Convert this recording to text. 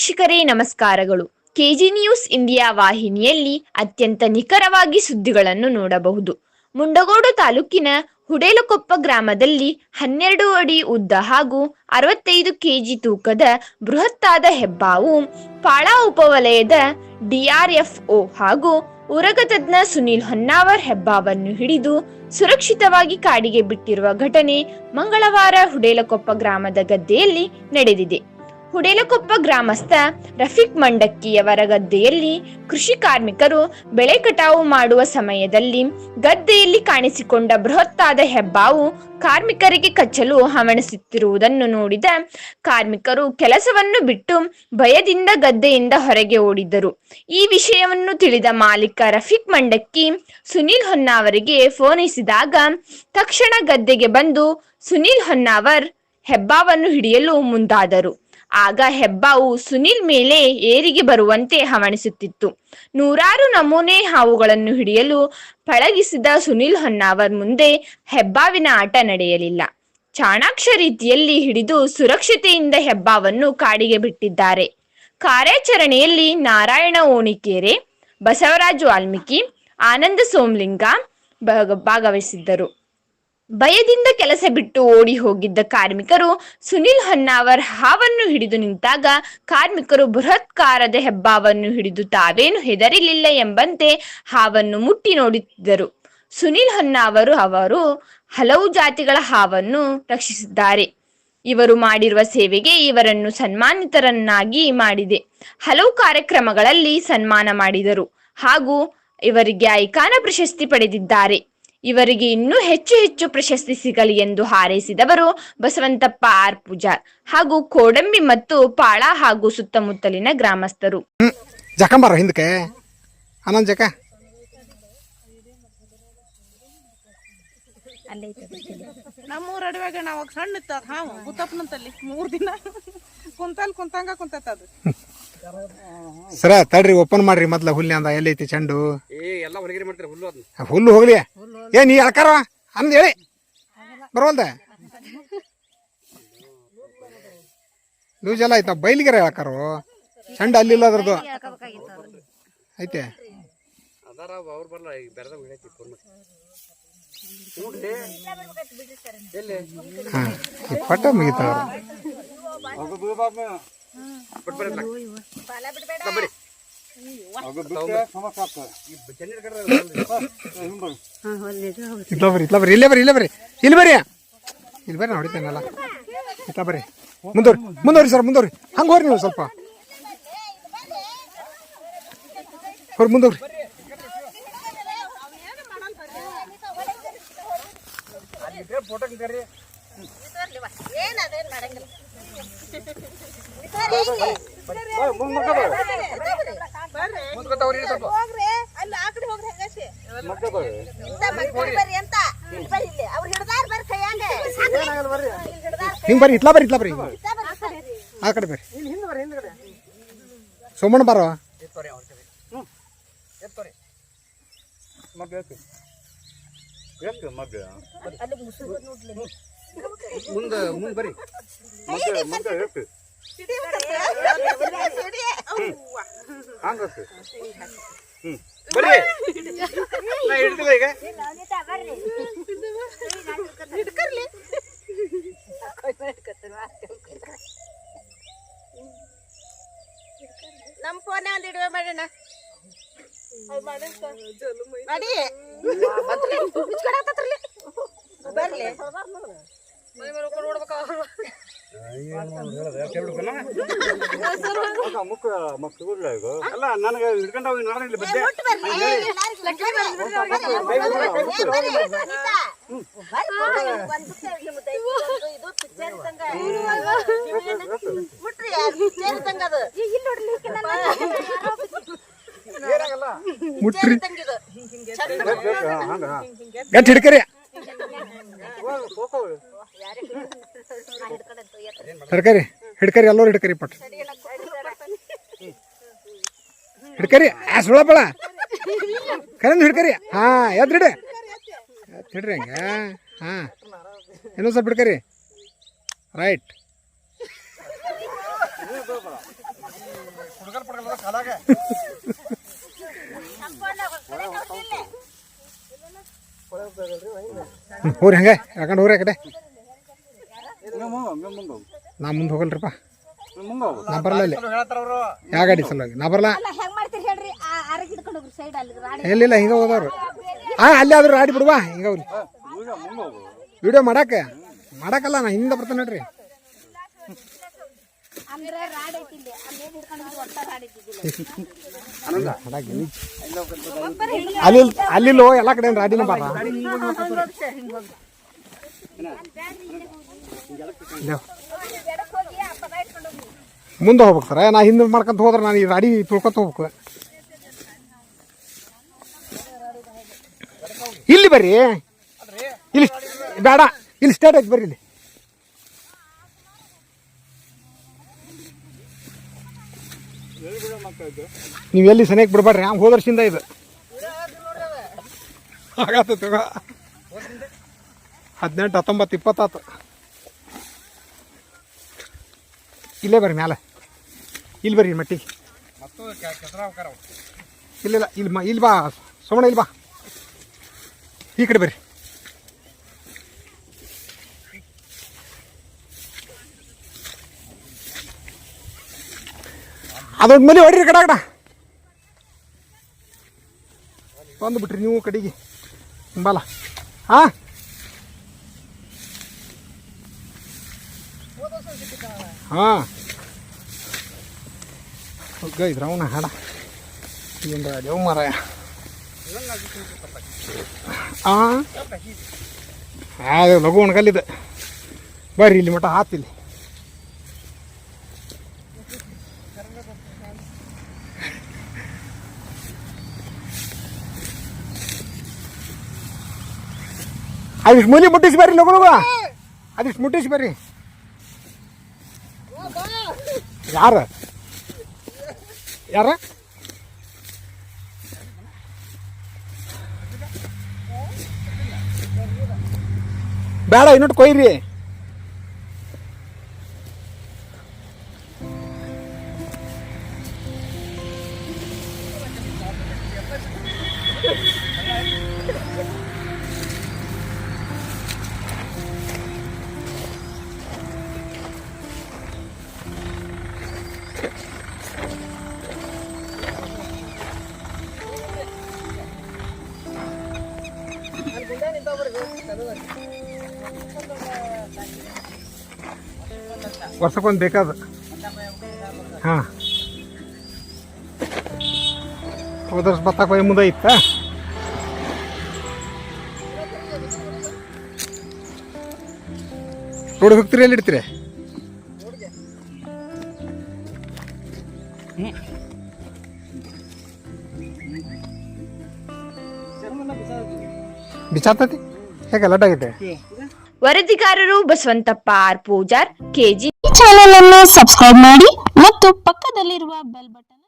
ವೀಕ್ಷಕರೇ, ನಮಸ್ಕಾರಗಳು. KG news India ವಾಹಿನಿಯಲ್ಲಿ ಅತ್ಯಂತ ನಿಖರವಾಗಿ ಸುದ್ದಿಗಳನ್ನು ನೋಡಬಹುದು. ಮುಂಡಗೋಡು ತಾಲೂಕಿನ ಹುಡೇಲಕೊಪ್ಪ ಗ್ರಾಮದಲ್ಲಿ ಹನ್ನೆರಡು ಅಡಿ ಉದ್ದ ಹಾಗೂ ಅರವತ್ತೈದು ಕೆಜಿ ತೂಕದ ಬೃಹತ್ತಾದ ಹೆಬ್ಬಾವು ಪಾಳಾ ಉಪವಲಯದ ಡಿಆರ್ಎಫ್ಒ ಹಾಗೂ ಉರಗ ತಜ್ಞ ಸುನಿಲ್ ಹೊನ್ನಾವರ್ ಹೆಬ್ಬಾವನ್ನು ಹಿಡಿದು ಸುರಕ್ಷಿತವಾಗಿ ಕಾಡಿಗೆ ಬಿಟ್ಟಿರುವ ಘಟನೆ ಮಂಗಳವಾರ ಹುಡೇಲಕೊಪ್ಪ ಗ್ರಾಮದ ಗದ್ದೆಯಲ್ಲಿ ನಡೆದಿದೆ. ಹುಡೇಲಕೊಪ್ಪ ಗ್ರಾಮಸ್ಥ ರಫೀಕ್ ಮಂಡಕ್ಕಿಯವರ ಗದ್ದೆಯಲ್ಲಿ ಕೃಷಿ ಕಾರ್ಮಿಕರು ಬೆಳೆ ಕಟಾವು ಮಾಡುವ ಸಮಯದಲ್ಲಿ ಗದ್ದೆಯಲ್ಲಿ ಕಾಣಿಸಿಕೊಂಡ ಬೃಹತ್ತಾದ ಹೆಬ್ಬಾವು ಕಾರ್ಮಿಕರಿಗೆ ಕಚ್ಚಲು ಹವಣಿಸುತ್ತಿರುವುದನ್ನು ನೋಡಿದ ಕಾರ್ಮಿಕರು ಕೆಲಸವನ್ನು ಬಿಟ್ಟು ಭಯದಿಂದ ಗದ್ದೆಯಿಂದ ಹೊರಗೆ ಓಡಿದ್ದರು. ಈ ವಿಷಯವನ್ನು ತಿಳಿದ ಮಾಲೀಕ ರಫೀಕ್ ಮಂಡಕ್ಕಿ ಸುನೀಲ್ ಹೊನ್ನಾವರಿಗೆ ಫೋನಿಸಿದಾಗ ತಕ್ಷಣ ಗದ್ದೆಗೆ ಬಂದು ಸುನೀಲ್ ಹೊನ್ನಾವರ್ ಹೆಬ್ಬಾವನ್ನು ಹಿಡಿಯಲು ಮುಂದಾದರು. ಆಗ ಹೆಬ್ಬಾವು ಸುನಿಲ್ ಮೇಲೆ ಏರಿಗೆ ಬರುವಂತೆ ಹವಣಿಸುತ್ತಿತ್ತು. ನೂರಾರು ನಮೂನೆ ಹಾವುಗಳನ್ನು ಹಿಡಿಯಲು ಪಳಗಿಸಿದ ಸುನಿಲ್ ಹೊನ್ನಾವರ್ ಮುಂದೆ ಹೆಬ್ಬಾವಿನ ಆಟ ನಡೆಯಲಿಲ್ಲ. ಚಾಣಾಕ್ಷ ರೀತಿಯಲ್ಲಿ ಹಿಡಿದು ಸುರಕ್ಷತೆಯಿಂದ ಹೆಬ್ಬಾವನ್ನು ಕಾಡಿಗೆ ಬಿಟ್ಟಿದ್ದಾರೆ. ಕಾರ್ಯಾಚರಣೆಯಲ್ಲಿ ನಾರಾಯಣ ಓಣಿಕೇರೆ, ಬಸವರಾಜು ವಾಲ್ಮೀಕಿ, ಆನಂದ ಸೋಮಲಿಂಗ ಭಾಗ- ಭಾಗವಹಿಸಿದ್ದರು. ಭಯದಿಂದ ಕೆಲಸ ಬಿಟ್ಟು ಓಡಿ ಹೋಗಿದ್ದ ಕಾರ್ಮಿಕರು ಸುನಿಲ್ ಹೊನ್ನಾವರ್ ಹಾವನ್ನು ಹಿಡಿದು ನಿಂತಾಗ ಕಾರ್ಮಿಕರು ಬೃಹತ್ಕಾರದ ಹೆಬ್ಬಾವನ್ನು ಹಿಡಿದು ತಾವೇನು ಹೆದರಿಲಿಲ್ಲ ಎಂಬಂತೆ ಹಾವನ್ನು ಮುಟ್ಟಿ ನೋಡುತ್ತಿದ್ದರು ಸುನಿಲ್ ಹೊನ್ನಾವರು ಅವರು ಹಲವು ಜಾತಿಗಳ ಹಾವನ್ನು ರಕ್ಷಿಸಿದ್ದಾರೆ. ಇವರು ಮಾಡಿರುವ ಸೇವೆಗೆ ಇವರನ್ನು ಸನ್ಮಾನಿತರನ್ನಾಗಿ ಮಾಡಿದೆ. ಹಲವು ಕಾರ್ಯಕ್ರಮಗಳಲ್ಲಿ ಸನ್ಮಾನ ಮಾಡಿದರು. ಹಾಗೂ ಇವರಿಗೆ ಐಕಾನ ಪ್ರಶಸ್ತಿ ಪಡೆದಿದ್ದಾರೆ. ಇವರಿಗೆ ಇನ್ನೂ ಹೆಚ್ಚು ಹೆಚ್ಚು ಪ್ರಶಸ್ತಿ ಸಿಗಲಿ ಎಂದು ಹಾರೈಸಿದವರು ಬಸವಂತಪ್ಪ ಆರ್ ಪೂಜಾರ್ ಹಾಗೂ ಕೋಡಂಬಿ ಮತ್ತು ಪಾಳ ಹಾಗೂ ಸುತ್ತಮುತ್ತಲಿನ ಗ್ರಾಮಸ್ಥರು. ಜಕಂಬಾರ ಹಿಂದಕ್ಕೆ. ಆನಂದ್ ಜಕ. ನಮ್ಮೂರ ಅಡವಾಗ ನಾವು ಸಣ್ಣ ಹಾವು ಗುತ್ತಪ್ಪನಂತಲ್ಲಿ ಮೂರ್ ದಿನ. ಕುಂತಲ್ ಕುಂತಂಗ ಕುಂತತ್ತದು. ಅದು ಸರ ತಡ್ರಿ ಓಪನ್ ಮಾಡ್ರಿ ಮೊದ್ಲ ಹುಲ್ಲಿ ಅಂದ ಎಲ್ಲೈತಿ ಚೆಂಡು? ಹುಲ್ಲು ಹೋಗ್ಲಿ. ಏ ನೀ ಅಳ್ಕಾರ ಅಂದ್ ಹೇಳಿ. ಬರವಲ್ದ? ಲೂಸ್ ಎಲ್ಲ ಆಯ್ತಾ? ಬೈಲಿಗೆರ ಯಾಕಾರು ಚೆಂಡು ಅಲ್ಲಿಲ್ಲ ಅದ್ರದ್ದು. ಐತೆ. ಪಟ್ಟ ಮುಗಿತಾವ ಬಟ್ ಬರ್ರಿ ಇಲ್ಲೇ ಬರ್ರಿ ಇಲ್ಲೇ ಬರ್ರಿ. ಇಲ್ಲಿ ಬರ್ರಿ. ಇಲ್ಲಿ ಬರ್ರಿ ನಾ ಹೊಡಿತೇನಲ್ಲ. ಇತ್ಲ ಬರ್ರಿ. ಮುಂದೋರಿ ಮುಂದೋರಿ ಸರ್ ಮುಂದೋರಿ. ಹಂಗೆ ಹೋರಿ ನೀವು ಸ್ವಲ್ಪ. ಹೋರಿ ಮುಂದೋರಿ ಹೋಗ್ರಿ ಹಿಂಗೆ ಬರ್ರಿ ಇತ್ಲಾ ಬರ್ರಿ ಇತ್ಲಾ ಬರ್ರಿ. ಆ ಕಡೆ ಬರ್ರಿ. ಸೋಮಣ್ಣ ಬಾರೋ? ಮುಂದೆ ಮುಂದೆ ಬರ್ರಿ ಬರ್ರಿ ನಾ ಹಿಡ್ತಿಲ್ಲ ಈಗ ನಮ್ ಫೋನ್ ಒಂದ್ ಇಡುವ ಮಾಡೋಣ ಮಾಡಿ ಬರ್ಲಿ ಅಲ್ಲ ನನಗೆ ಹಿಡ್ಕೊಂಡು ಹೋಗಿ ಮುಟ್ರಿ ಗಟ್ಟಿ ಹಿಡ್ಕರಿ. ಹಿಡ್ಕರಿ ಹಿಡ್ಕರಿ, ಎಲ್ಲರೂ ಹಿಡ್ಕರಿ ಪಟ್ ಹಿಡ್ಕರಿ, ಆ ಸುಳಪ್ಪಳ ಕರೆಂದು ಹಿಡ್ಕರಿ. ಹಾ ಎದ್ದು ಹಿಡಿ ಎದ್ದು ಹಿಡ್ರಿ ಹಂಗ? ಹಾ. ಇನ್ನೊಂದು ಸ್ವಲ್ಪ ಹಿಡ್ಕರಿ. ರೈಟ್ ಹೋರಿ ಹಂಗೆ? ಯಾಕಂಡ್ ಹೋಗ್ರಿ ಆ ಕಡೆ ನಾ ಮುಂದೆ ಹೋಗಲ್ರಿಪ್ಪ. ನಾ ಬರಲ್ಲ ಇಲ್ಲಿ ಯಾವ ಗಾಡಿ ಸಲುವಾಗಿ? ನಾ ಬರಲ್ಲ ಅಲ್ಲ ಹೆಂಗ್ ಮಾಡ್ತೀರಿ ಹೇಳ್ರಿ? ಆ ಆರಕ್ಕೆ ಹಿಡ್ಕೊಂಡು ಹೋಗ್ರಿ ಸೈಡ್ ಅಲ್ಲಿ. ರಾಡಿ ಎಲ್ಲಿಲ್ಲ ಹಿಂಗೆ ಹೋದವ್ರು. ಹಾ ಅಲ್ಲಿ ಆದ್ರೂ ರಾಡಿ ಬಿಡುವ ಹಿಂಗ ಅವ್ರಿ ವಿಡಿಯೋ ಮಾಡಕ್ಕೆ ಮಾಡಕ್ಕಲ್ಲ ನಾ ಹಿಂದೆ ಬರ್ತಾನೆ ನೋಡ್ರಿ. ಅಂದ್ರೆ ರಾಡ್ ಐತಿ ಇಲ್ಲಿ. ಅಲ್ಲಿ ಹಿಡ್ಕೊಂಡು ಹೋಗಿ ಒಟ್ಟ ರಾಡ್ ಇದ್ದಿದ್ದಿಲ್ಲ. ಅಲ್ಲಿ ಅಲ್ಲಿ ಎಲ್ಲ ಕಡೆ ರಾಡಿನ ಬಾರ. ಮುಂದೆ ಹೋಗ್ಬೇಕು ಸರ. ನಾ ಹಿಂದೆ ಮಾಡ್ಕೊಂತ ಹೋದ್ರೆ ನಾನು ಈ ರಾಡಿ ತುಳ್ಕೊತ ಹೋಗ್ಬೇಕು. ಇಲ್ಲಿ ಬರ್ರಿ. ಇಲ್ಲಿ ಬೇಡ. ಇಲ್ಲಿ ಸ್ಟೇಟ್ ಐತಿ ಬರ್ರಿ ಇಲ್ಲಿ. ನೀವು ಎಲ್ಲಿ ಸನಿಯಕ್ಕೆ ಬಿಡ್ಬೇಡ್ರಿ. ಹಂಗೆ ಹೋದ ಇದು. ಆಗತ್ತ ಹದಿನೆಂಟು, ಹತ್ತೊಂಬತ್ತು, ಇಪ್ಪತ್ತಾತು. ಇಲ್ಲೇ ಬರ್ರಿ ಮ್ಯಾಲೆ. ಇಲ್ಲಿ ಬರ್ರಿ ಮಟ್ಟಿಗೆ ಇಲ್ಲಿಲ್ಲ ಇಲ್ಲಿ ಮ ಇಲ್ಲಿ ಬಾ, ಸೋಮಣ್ಣ, ಇಲ್ಲಿ ಬಾ. ಈ ಕಡೆ ಬರ್ರಿ. ಅದೊಂದು ಮನೆ ಹೊಡ್ರಿ ಕಡ ಕಡ. ಬಂದು ಬಿಟ್ರಿ ನೀವು ಕಡೆಗೆ. ಬಲ ಹಾ ಹಾ. ಹೋಗ ಇದ್ರ ಅವನ ಹಾಡ. ಏನು ರಾಜ ಮಾರಾಯ. ಹಾಂ ಅದು ಲಘು ಒಣಗಲ್ಲಿದೆ. ಬರ್ರಿ, ಇಲ್ಲಿ ಮಟ ಹಾತಿಲ್ಲಿ. ಅದಿಷ್ಟು ಮುಲಿ ಮುಟ್ಟಿಸಿ ಬರ್ರಿ ಲಘು ಲಘು. ಅದಿಷ್ಟು ಮುಟ್ಟಿಸಿ ಬರ್ರಿ. ಯಾರ? ಯಾರ? ಬೇಡ ಇನ್ನೊಟ್ಟು ಕೊಯ್ರಿ. ವರ್ಷಕ್ಕೊಂದು ಬೇಕಾದ? ಹಾಂ. ಹೋದ ವರ್ಷ ಭತ್ತ ಕೊಯ್ಯ ಮುಂದೆ ಇತ್ತ? ರೋಡ್ ಹೋಗ್ತೀರಿ ಎಲ್ಲಿ ಇಡ್ತೀರಿ ವರದಿಗಾರರು ಬಸವಂತಪ್ಪ ಆರ್ ಪೂಜಾರ್ ಕೆಜಿ ಈ ಚಾನೆಲ್ ಅನ್ನು ಸಬ್ಸ್ಕ್ರೈಬ್ ಮಾಡಿ ಮತ್ತು ಪಕ್ಕದಲ್ಲಿರುವ ಬೆಲ್ ಬಟನ್